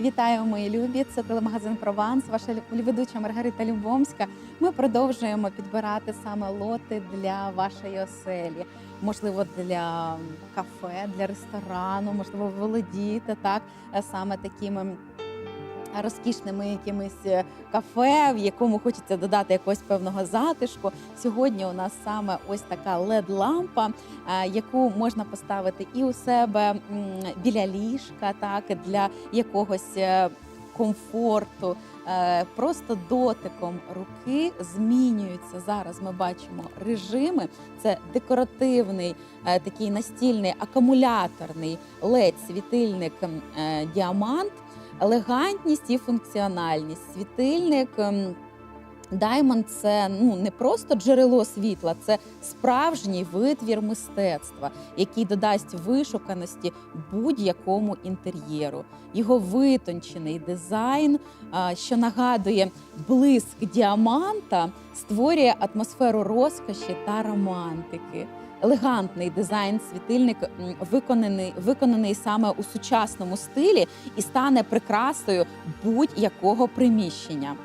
Вітаю, мої любі! Це телемагазин Прованс. Ваша ведуча Маргарита Любомська. Ми продовжуємо підбирати саме лоти для вашої оселі. Можливо, для кафе, для ресторану, можливо, володіти так саме такими. Розкішними якимись е, кафе, в якому хочеться додати якогось певного затишку. Сьогодні у нас саме ось така led лампа е, яку можна поставити і у себе біля ліжка, так для якогось е, комфорту. Просто дотиком руки змінюються зараз. Ми бачимо режими. Це декоративний такий настільний акумуляторний led світильник діамант, елегантність і функціональність. Світильник. м, Diamond – це ну не просто джерело світла, це справжній витвір мистецтва, який додасть вишуканості будь-якому інтер'єру. Його витончений дизайн, що нагадує блиск діаманта, створює атмосферу розкоші та романтики. Елегантний дизайн світильник виконаний, виконаний саме у сучасному стилі і стане прикрасою будь-якого приміщення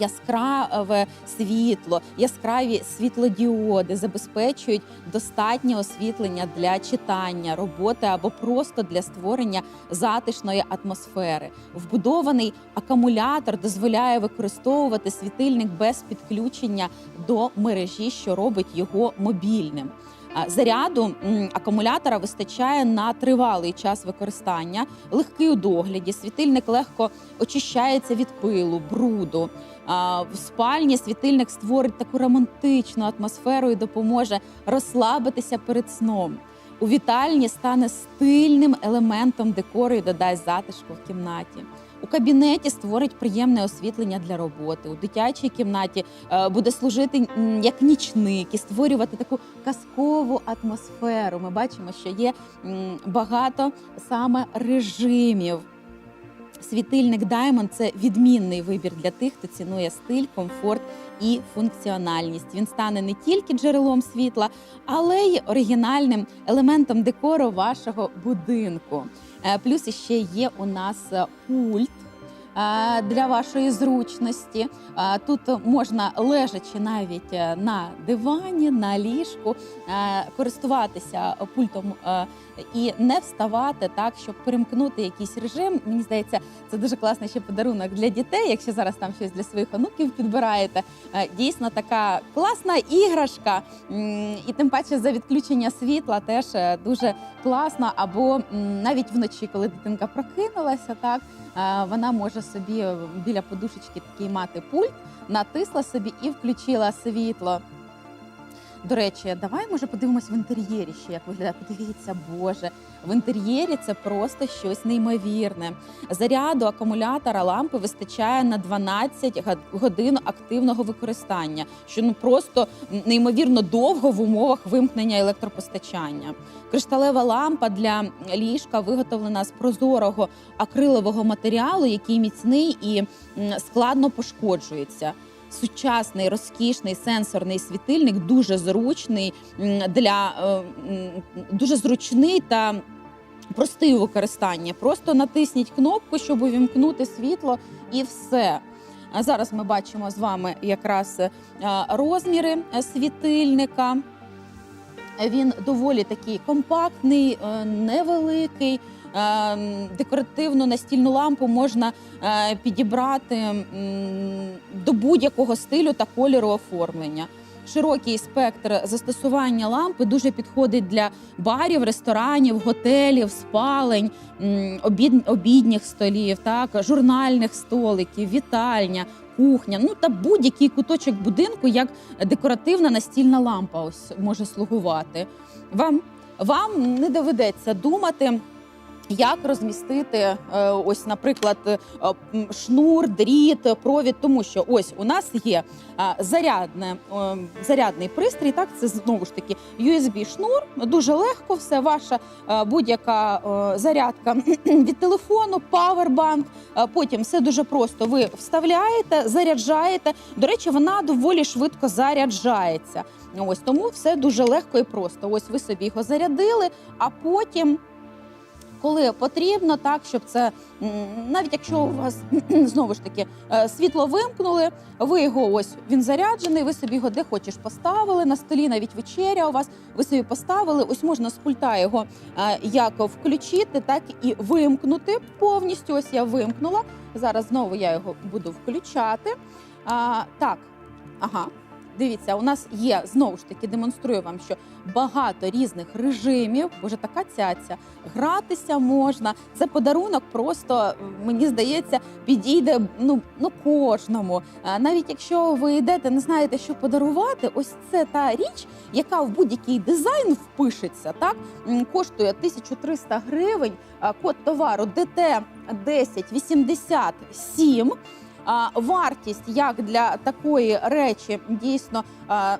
яскраве світло, яскраві світлодіоди забезпечують достатнє освітлення для читання, роботи або просто для створення затишної атмосфери. Вбудований акумулятор дозволяє використовувати світильник без підключення до мережі, що робить його мобільним. Заряду акумулятора вистачає на тривалий час використання, легкий у догляді. Світильник легко очищається від пилу, бруду. В спальні світильник створить таку романтичну атмосферу і допоможе розслабитися перед сном. У вітальні стане стильним елементом декору і додасть затишку в кімнаті. У кабінеті створить приємне освітлення для роботи. У дитячій кімнаті е, буде служити як нічник і створювати таку казкову атмосферу. Ми бачимо, що є багато саме режимів. Світильник Diamond – це відмінний вибір для тих, хто цінує стиль, комфорт і функціональність. Він стане не тільки джерелом світла, але й оригінальним елементом декору вашого будинку. Е, Плюс ще є у нас е, пульт. Для вашої зручності тут можна лежачи навіть е, на дивані, на ліжку, е, користуватися пультом е, і не вставати так, щоб перемкнути якийсь режим. Мені здається, це дуже класний ще подарунок для дітей. Якщо зараз там щось для своїх онуків підбираєте, дійсно така класна іграшка, і тим паче за відключення світла теж дуже класно. Або навіть вночі, коли дитинка прокинулася, так вона може собі біля подушечки такий мати пульт, натисла собі і включила світло. До речі, давай може подивимось в інтер'єрі ще, як виглядає. Подивіться, Боже, в інтер'єрі це просто щось неймовірне. Заряду акумулятора лампи вистачає на 12 годин активного використання, що ну просто неймовірно довго в умовах вимкнення електропостачання. Кришталева лампа для ліжка виготовлена з прозорого акрилового матеріалу, який міцний і складно пошкоджується. Сучасний розкішний сенсорний світильник дуже зручний для е, дуже зручний та простий у використанні. Просто натисніть кнопку, щоб увімкнути світло, і все. А зараз ми бачимо з вами якраз е, розміри е, світильника. Він доволі такий компактний, невеликий. Е, Декоративну настільну лампу можна е, підібрати до будь-якого стилю та кольору оформлення. Широкий спектр застосування лампи дуже підходить для барів, ресторанів, готелів, спалень, обід, обідніх столів, так, журнальних столиків, вітальня, кухня. Ну та будь-який куточок будинку, як декоративна настільна лампа ось може слугувати. Вам, вам не доведеться думати. Як розмістити е, ось, наприклад, е, шнур, дріт, провід, тому що ось у нас є зарядне, зарядний пристрій. Так, це знову ж таки USB-шнур. Дуже легко все. Ваша е, будь-яка зарядка від телефону, павербанк. Потім все дуже просто. Ви вставляєте, заряджаєте. До речі, вона доволі швидко заряджається. Ось тому все дуже легко і просто. Ось ви собі його зарядили, а потім коли потрібно, так щоб це навіть якщо у вас знову ж таки е, світло вимкнули, ви його ось він заряджений, ви собі його де хочеш поставили на столі, навіть вечеря у вас, ви собі поставили. Ось можна з пульта його е, як включити, так і вимкнути повністю. Ось я вимкнула. Зараз знову я його буду включати. А, так, ага. Дивіться, у нас є знову ж таки, демонструю вам, що багато різних режимів, боже, така цяця. Гратися можна. Це подарунок, просто мені здається, підійде ну, ну кожному. Навіть якщо ви йдете, не знаєте, що подарувати, ось це та річ, яка в будь-який дизайн впишеться, так коштує 1300 гривень. Код товару ДТ 1087. Вартість як для такої речі дійсно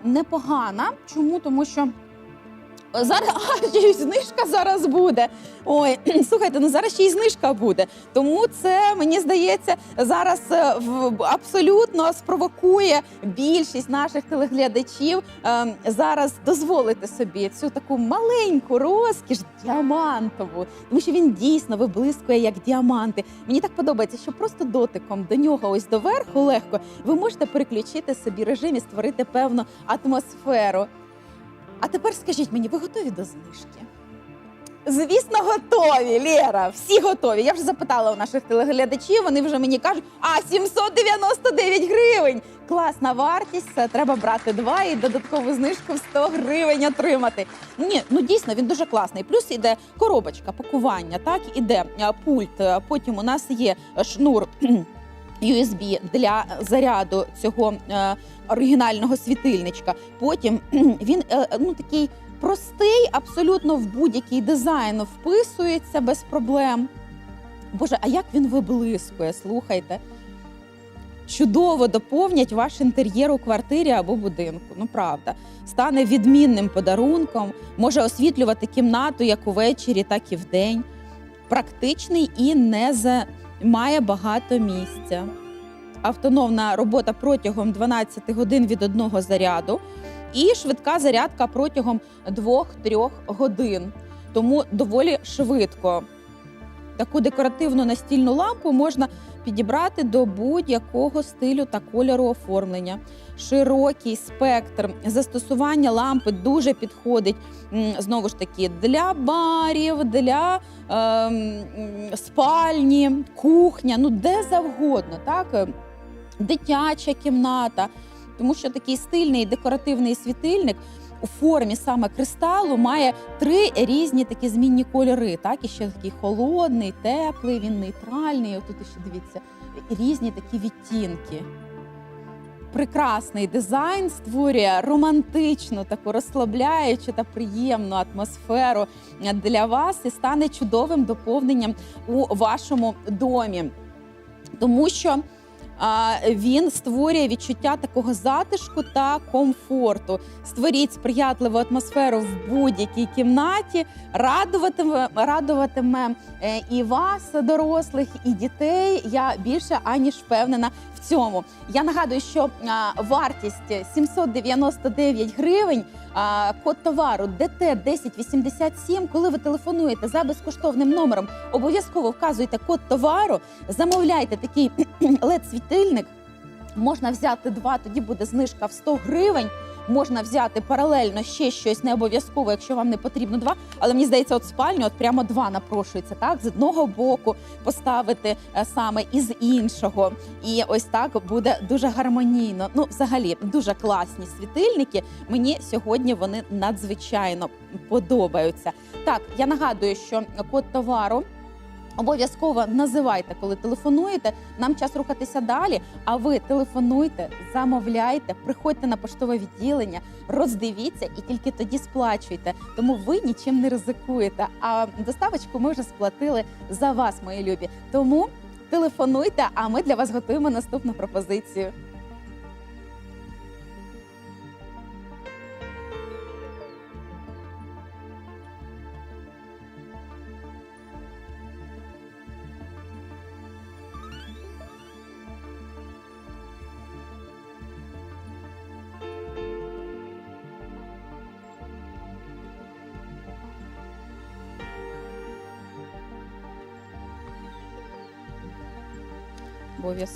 непогана. Чому? Тому що зараз знижка зараз буде. Ой, слухайте, ну зараз ще й знижка буде. Тому це мені здається зараз е, абсолютно спровокує більшість наших телеглядачів е, зараз дозволити собі цю таку маленьку розкіш діамантову, тому що він дійсно виблискує як діаманти. Мені так подобається, що просто дотиком до нього, ось доверху легко, ви можете переключити собі режим і створити певну атмосферу. А тепер скажіть мені, ви готові до знижки? Звісно, готові, Лєра. Всі готові. Я вже запитала у наших телеглядачів. Вони вже мені кажуть, а 799 гривень. Класна вартість. Треба брати два і додаткову знижку в 100 гривень отримати. Ні, ну дійсно він дуже класний. Плюс іде коробочка, пакування. Так іде пульт. Потім у нас є шнур. USB для заряду цього е, оригінального світильничка. Потім він е, ну такий простий, абсолютно в будь-який дизайн вписується без проблем. Боже, а як він виблискує, слухайте. Чудово доповнять ваш інтер'єр у квартирі або будинку. Ну правда, стане відмінним подарунком, може освітлювати кімнату як увечері, так і вдень. Практичний і не займає багато місця. Автономна робота протягом 12 годин від одного заряду і швидка зарядка протягом 2-3 годин. Тому доволі швидко. Таку декоративну настільну лампу можна підібрати до будь-якого стилю та кольору оформлення. Широкий спектр застосування лампи дуже підходить знову ж таки для барів, для м, спальні, кухня, ну де завгодно, так? Е, Дитяча кімната. Тому що такий стильний декоративний світильник у формі саме кристалу має три різні такі змінні кольори. Так, і ще такий холодний, теплий, він нейтральний. Отут ще дивіться, різні такі відтінки. Прекрасний дизайн створює романтичну, таку розслабляючу та приємну атмосферу для вас і стане чудовим доповненням у вашому домі. Тому що він створює відчуття такого затишку та комфорту. Створіть сприятливу атмосферу в будь-якій кімнаті, радуватиме, радуватиме е, і вас, дорослих, і дітей. Я більше аніж впевнена в цьому. Я нагадую, що вартість 799 гривень. А, Код товару ДТ 1087. Коли ви телефонуєте за безкоштовним номером, обов'язково вказуйте код товару, замовляйте такий led світильник Можна взяти два, тоді буде знижка в 100 гривень. Можна взяти паралельно ще щось, не обов'язково, якщо вам не потрібно два. Але мені здається, от спальню от прямо два напрошується. Так, з одного боку поставити е, саме і з іншого. І ось так буде дуже гармонійно. Ну, взагалі, дуже класні світильники. Мені сьогодні вони надзвичайно подобаються. Так, я нагадую, що код товару. Обов'язково називайте, коли телефонуєте. Нам час рухатися далі. А ви телефонуйте, замовляйте, приходьте на поштове відділення, роздивіться і тільки тоді сплачуйте. Тому ви нічим не ризикуєте. А доставочку ми вже сплатили за вас, мої любі. Тому телефонуйте, а ми для вас готуємо наступну пропозицію. Обов'язково.